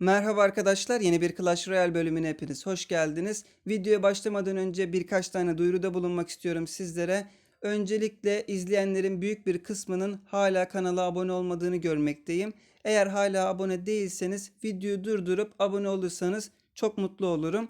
Merhaba arkadaşlar, yeni bir Clash Royale bölümüne hepiniz hoş geldiniz. Videoya başlamadan önce birkaç tane duyuruda bulunmak istiyorum sizlere. Öncelikle izleyenlerin büyük bir kısmının hala kanala abone olmadığını görmekteyim. Eğer hala abone değilseniz videoyu durdurup abone olursanız çok mutlu olurum.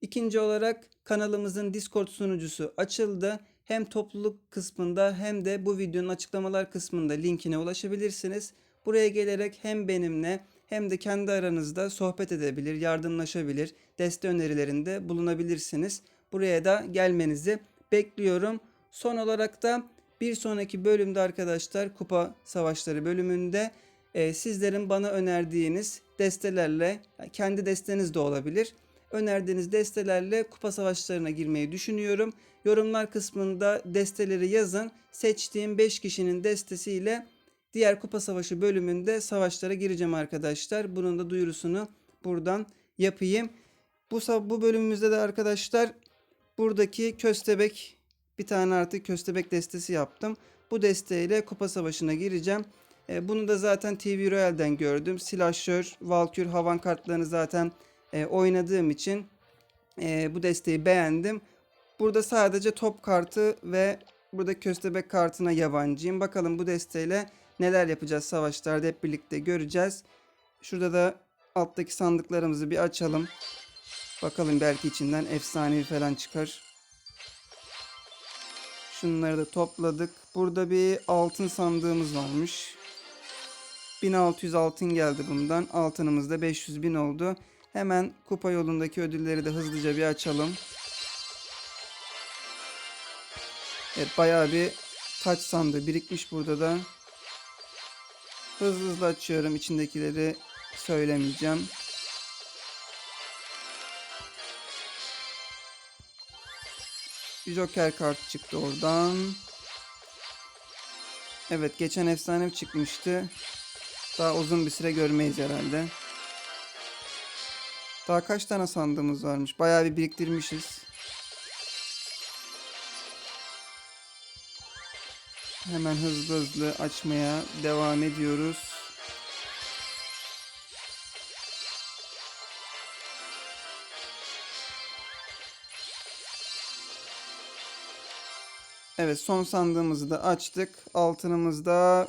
İkinci olarak kanalımızın Discord sunucusu açıldı. Hem topluluk kısmında hem de bu videonun açıklamalar kısmında linkine ulaşabilirsiniz. Buraya gelerek hem benimle hem de kendi aranızda sohbet edebilir, yardımlaşabilir, deste önerilerinde bulunabilirsiniz. Buraya da gelmenizi bekliyorum. Son olarak da bir sonraki bölümde arkadaşlar Kupa Savaşları bölümünde e, sizlerin bana önerdiğiniz destelerle, kendi desteniz de olabilir. Önerdiğiniz destelerle kupa savaşlarına girmeyi düşünüyorum. Yorumlar kısmında desteleri yazın. Seçtiğim 5 kişinin destesiyle diğer kupa savaşı bölümünde savaşlara gireceğim arkadaşlar. Bunun da duyurusunu buradan yapayım. Bu bu bölümümüzde de arkadaşlar buradaki köstebek bir tane artık köstebek destesi yaptım. Bu desteğiyle kupa savaşına gireceğim. E, bunu da zaten TV Royale'den gördüm. Slasher, Valkür, Havan kartlarını zaten e, oynadığım için e, bu desteği beğendim. Burada sadece top kartı ve burada köstebek kartına yabancıyım. Bakalım bu desteğiyle neler yapacağız savaşlarda hep birlikte göreceğiz. Şurada da alttaki sandıklarımızı bir açalım. Bakalım belki içinden efsanevi falan çıkar. Şunları da topladık. Burada bir altın sandığımız varmış. 1600 altın geldi bundan. Altınımız da 500 bin oldu. Hemen kupa yolundaki ödülleri de hızlıca bir açalım. Evet bayağı bir taç sandığı birikmiş burada da. Hızlı hızlı açıyorum. İçindekileri söylemeyeceğim. Bir Joker kartı çıktı oradan. Evet geçen efsane çıkmıştı. Daha uzun bir süre görmeyiz herhalde. Daha kaç tane sandığımız varmış. Bayağı bir biriktirmişiz. Hemen hızlı hızlı açmaya devam ediyoruz. Evet son sandığımızı da açtık. Altınımızda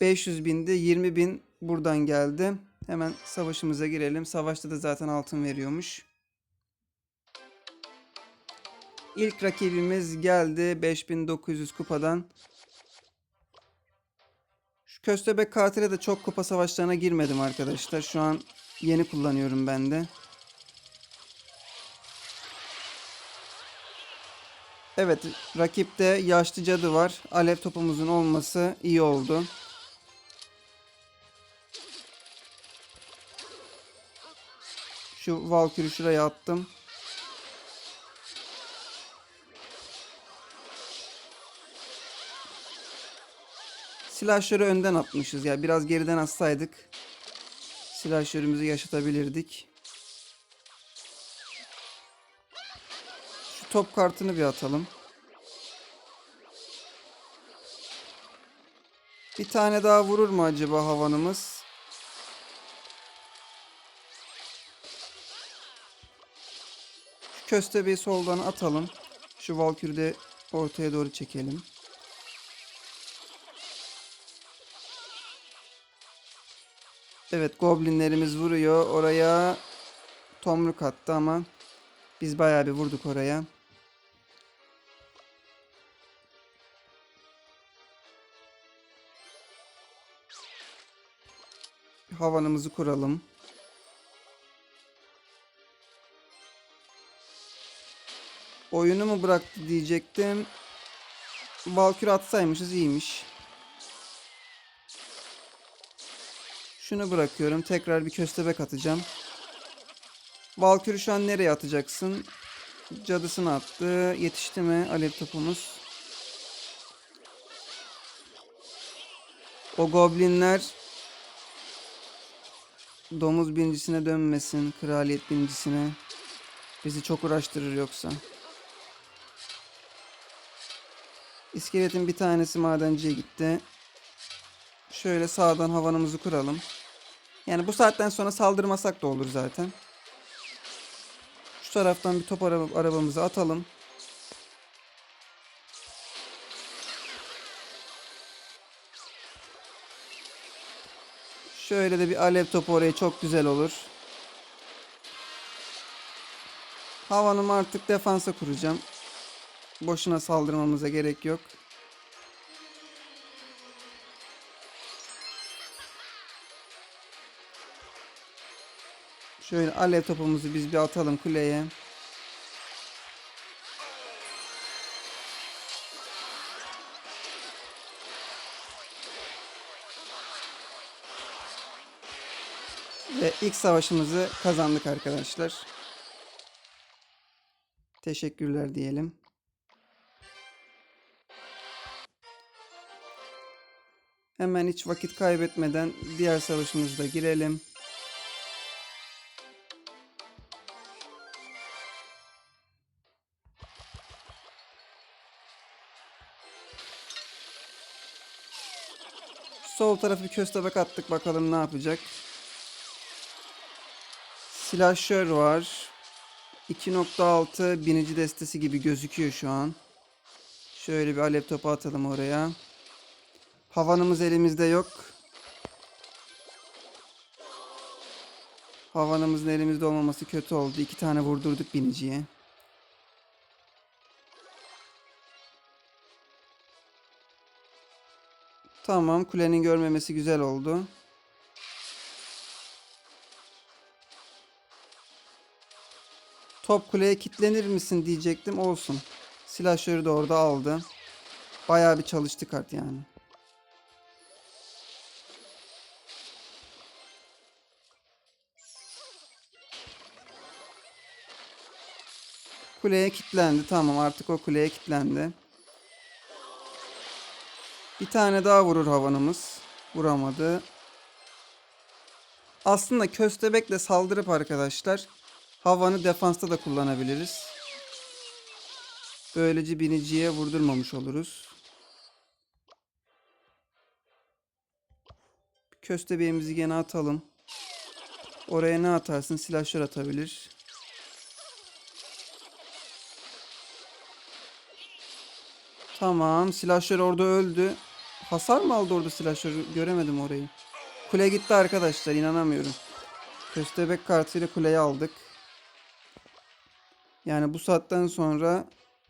500 bindi. 20 bin buradan geldi. Hemen savaşımıza girelim. Savaşta da zaten altın veriyormuş. İlk rakibimiz geldi 5900 kupadan. Şu köstebek katile de çok kupa savaşlarına girmedim arkadaşlar. Şu an yeni kullanıyorum ben de. Evet rakipte yaşlı cadı var. Alev topumuzun olması iyi oldu. Şu Valkyrie'yi şuraya attım. Silahşörü önden atmışız ya. Biraz geriden atsaydık silahşörümüzü yaşatabilirdik. Şu top kartını bir atalım. Bir tane daha vurur mu acaba havanımız? Şu köstebeği soldan atalım. Şu Valkyrie'yi de ortaya doğru çekelim. Evet goblinlerimiz vuruyor. Oraya tomruk attı ama biz bayağı bir vurduk oraya. Havanımızı kuralım. Oyunu mu bıraktı diyecektim. Valkür atsaymışız iyiymiş. Şunu bırakıyorum. Tekrar bir köstebek atacağım. Valkür'ü şu an nereye atacaksın? Cadısını attı. Yetişti mi alev topumuz? O goblinler domuz birincisine dönmesin. Kraliyet birincisine. Bizi çok uğraştırır yoksa. İskeletin bir tanesi madenciye gitti. Şöyle sağdan havanımızı kuralım. Yani bu saatten sonra saldırmasak da olur zaten. Şu taraftan bir top araba, arabamızı atalım. Şöyle de bir alev topu oraya çok güzel olur. Havanımı artık defansa kuracağım. Boşuna saldırmamıza gerek yok. Şöyle alev topumuzu biz bir atalım kuleye. Ve ilk savaşımızı kazandık arkadaşlar. Teşekkürler diyelim. Hemen hiç vakit kaybetmeden diğer savaşımıza girelim. Sol tarafı bir köstebek attık bakalım ne yapacak. Slasher var. 2.6 binici destesi gibi gözüküyor şu an. Şöyle bir alev topu atalım oraya. Havanımız elimizde yok. Havanımızın elimizde olmaması kötü oldu. İki tane vurdurduk biniciye. Tamam kulenin görmemesi güzel oldu. Top kuleye kilitlenir misin diyecektim. Olsun. Silahşörü de orada aldı. Bayağı bir çalıştı kart yani. Kuleye kilitlendi. Tamam artık o kuleye kilitlendi. Bir tane daha vurur havanımız. Vuramadı. Aslında köstebekle saldırıp arkadaşlar havanı defansta da kullanabiliriz. Böylece biniciye vurdurmamış oluruz. Köstebeğimizi gene atalım. Oraya ne atarsın? Silahşör atabilir. Tamam. Silahşör orada öldü. Hasar mı aldı orada silahşör? Göremedim orayı. Kule gitti arkadaşlar. inanamıyorum. Köstebek kartıyla kuleyi aldık. Yani bu saatten sonra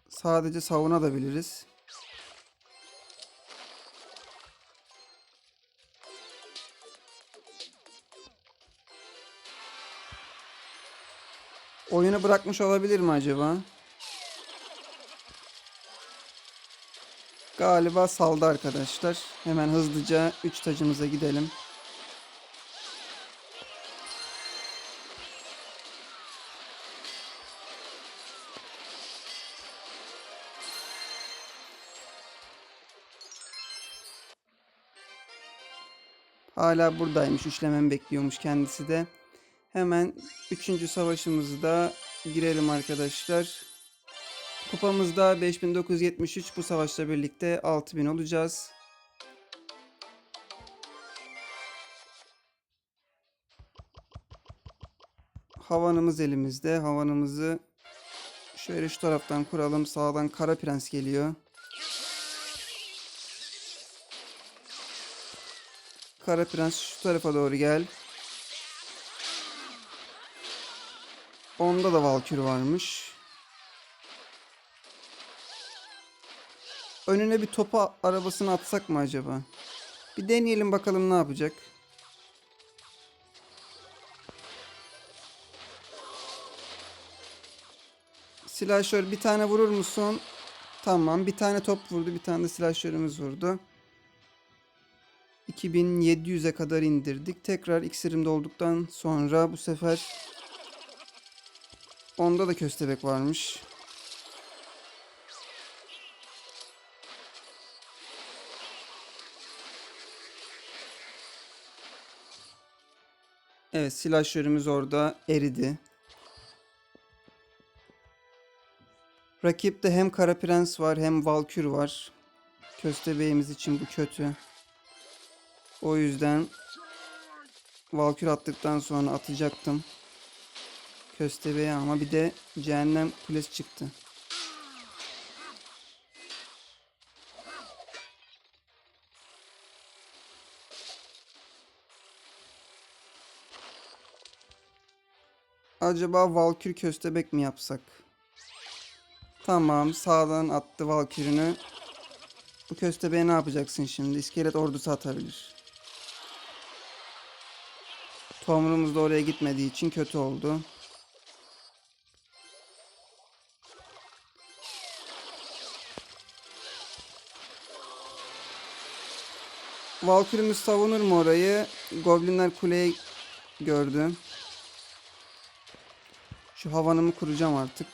sadece savunabiliriz. Oyunu bırakmış olabilir mi acaba? Galiba saldı arkadaşlar. Hemen hızlıca 3 tacımıza gidelim. Hala buradaymış. Üçlememi bekliyormuş kendisi de. Hemen 3. savaşımızda girelim arkadaşlar. Kupamızda 5973 bu savaşla birlikte 6000 olacağız. Havanımız elimizde. Havanımızı şöyle şu taraftan kuralım. Sağdan Kara Prens geliyor. Kara Prens şu tarafa doğru gel. Onda da Valkür varmış. Önüne bir topa arabasını atsak mı acaba? Bir deneyelim bakalım ne yapacak. Silahşör bir tane vurur musun? Tamam bir tane top vurdu bir tane de silahşörümüz vurdu. 2700'e kadar indirdik. Tekrar iksirimde olduktan sonra bu sefer onda da köstebek varmış. Evet silahşörümüz orada eridi. Rakipte hem Kara Prens var hem Valkür var. Köstebeğimiz için bu kötü. O yüzden Valkür attıktan sonra atacaktım. Köstebeğe ama bir de cehennem kulesi çıktı. Acaba Valkür köstebek mi yapsak? Tamam sağdan attı Valkür'ünü. Bu köstebeğe ne yapacaksın şimdi? İskelet ordusu atabilir. Tomrumuz da oraya gitmediği için kötü oldu. Valkyrie'miz savunur mu orayı? Goblinler kuleyi gördü. Şu havanımı kuracağım artık.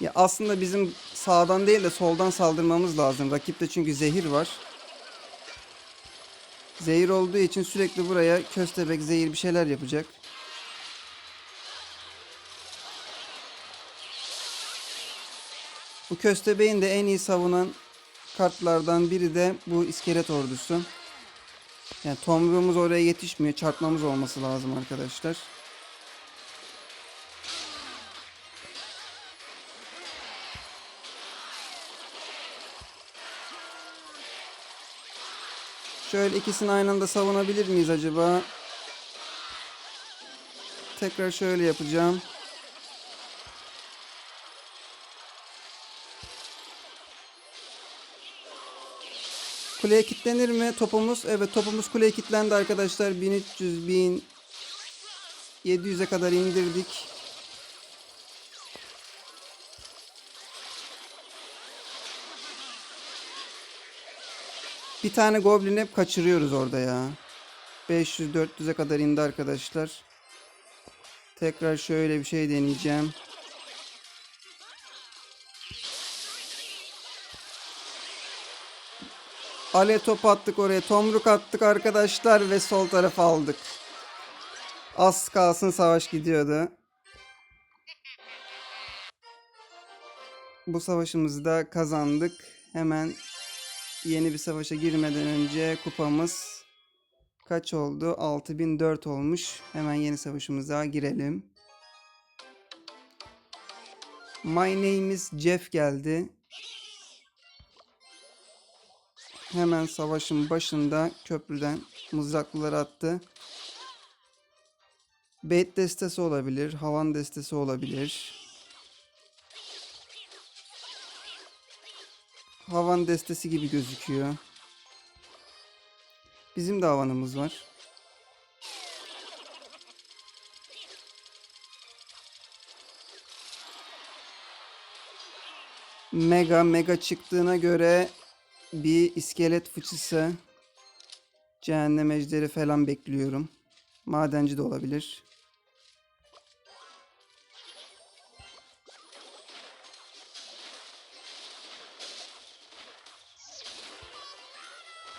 Ya aslında bizim sağdan değil de soldan saldırmamız lazım. Rakipte çünkü zehir var. Zehir olduğu için sürekli buraya köstebek zehir bir şeyler yapacak. Bu köstebeğin de en iyi savunan kartlardan biri de bu iskelet ordusu. Yani tomruğumuz oraya yetişmiyor. Çarpmamız olması lazım arkadaşlar. Şöyle ikisini aynı anda savunabilir miyiz acaba? Tekrar şöyle yapacağım. Kuleye kilitlenir mi topumuz? Evet topumuz kuleye kilitlendi arkadaşlar. 1300 1700'e kadar indirdik. Bir tane goblin hep kaçırıyoruz orada ya. 500-400'e kadar indi arkadaşlar. Tekrar şöyle bir şey deneyeceğim. Ale top attık oraya. Tomruk attık arkadaşlar ve sol tarafa aldık. Az kalsın savaş gidiyordu. Bu savaşımızı da kazandık. Hemen yeni bir savaşa girmeden önce kupamız kaç oldu? 6004 olmuş. Hemen yeni savaşımıza girelim. My name is Jeff geldi. Hemen savaşın başında köprüden mızraklıları attı. Bait destesi olabilir, havan destesi olabilir. Havan destesi gibi gözüküyor. Bizim de havanımız var. Mega mega çıktığına göre bir iskelet fıçısı, cehennem ejderi falan bekliyorum. Madenci de olabilir.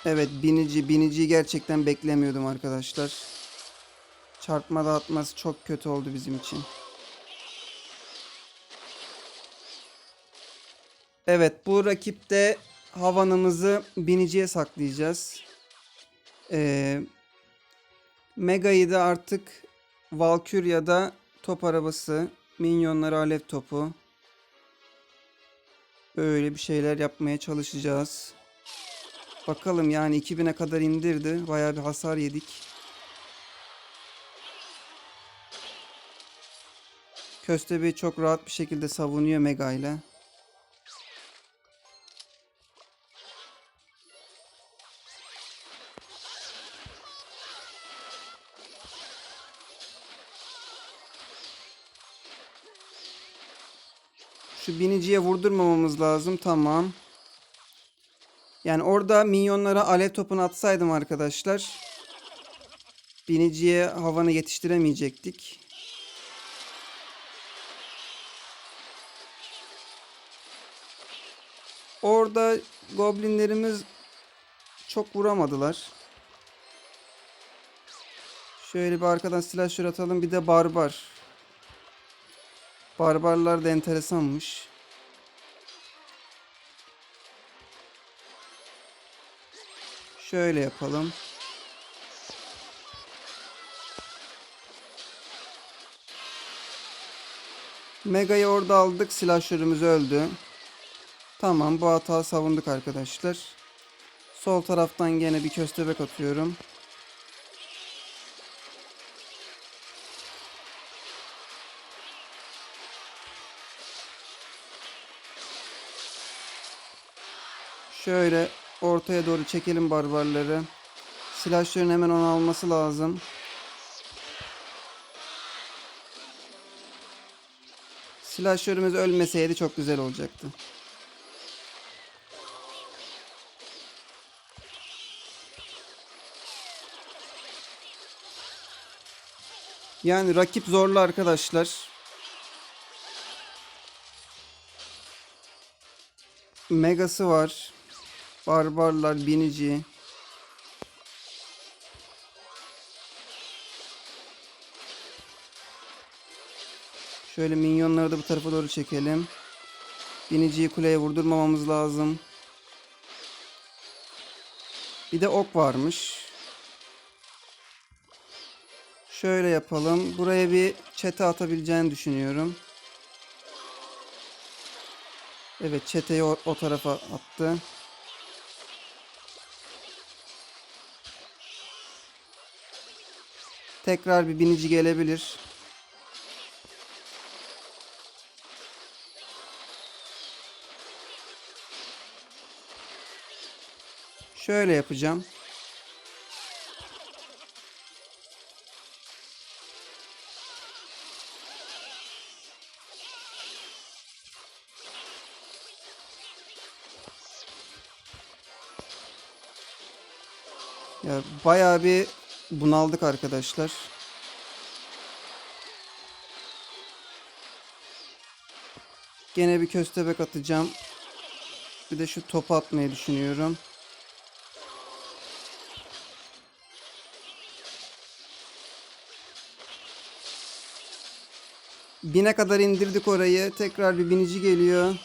Evet binici biniciyi gerçekten beklemiyordum arkadaşlar. Çarpma dağıtması çok kötü oldu bizim için. Evet bu rakipte havanımızı biniciye saklayacağız. Ee, Mega'yı da artık Valkür ya da top arabası, minyonları alev topu. Böyle bir şeyler yapmaya çalışacağız. Bakalım yani 2000'e kadar indirdi. Bayağı bir hasar yedik. Köstebeği çok rahat bir şekilde savunuyor Mega ile. Şu biniciye vurdurmamamız lazım. Tamam. Yani orada minyonlara alev topunu atsaydım arkadaşlar. Biniciye havanı yetiştiremeyecektik. Orada goblinlerimiz çok vuramadılar. Şöyle bir arkadan silahşör atalım. Bir de barbar. Barbarlar da enteresanmış. Şöyle yapalım. Mega'yı orada aldık. Silahşörümüz öldü. Tamam bu hata savunduk arkadaşlar. Sol taraftan gene bir köstebek atıyorum. Şöyle ortaya doğru çekelim barbarları. Silahşörün hemen onu alması lazım. Silahşörümüz ölmeseydi çok güzel olacaktı. Yani rakip zorlu arkadaşlar. Megası var. Barbarlar, binici. Şöyle minyonları da bu tarafa doğru çekelim. Biniciyi kuleye vurdurmamamız lazım. Bir de ok varmış. Şöyle yapalım. Buraya bir çete atabileceğini düşünüyorum. Evet çeteyi o, o tarafa attı. Tekrar bir binici gelebilir. Şöyle yapacağım. Ya bayağı bir bunaldık arkadaşlar. Gene bir köstebek atacağım. Bir de şu topu atmayı düşünüyorum. Bine kadar indirdik orayı. Tekrar bir binici geliyor.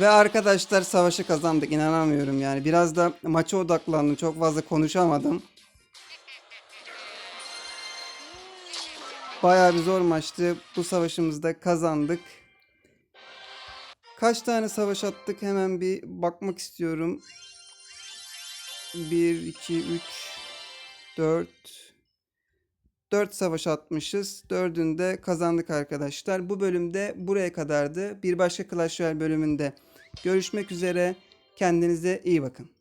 Ve arkadaşlar savaşı kazandık. İnanamıyorum yani. Biraz da maça odaklandım. Çok fazla konuşamadım. Bayağı bir zor maçtı. Bu savaşımızda kazandık. Kaç tane savaş attık hemen bir bakmak istiyorum. 1, 2, 3, 4, 4 savaş atmışız. Dördünde kazandık arkadaşlar. Bu bölümde buraya kadardı. Bir başka Clash Royale bölümünde görüşmek üzere. Kendinize iyi bakın.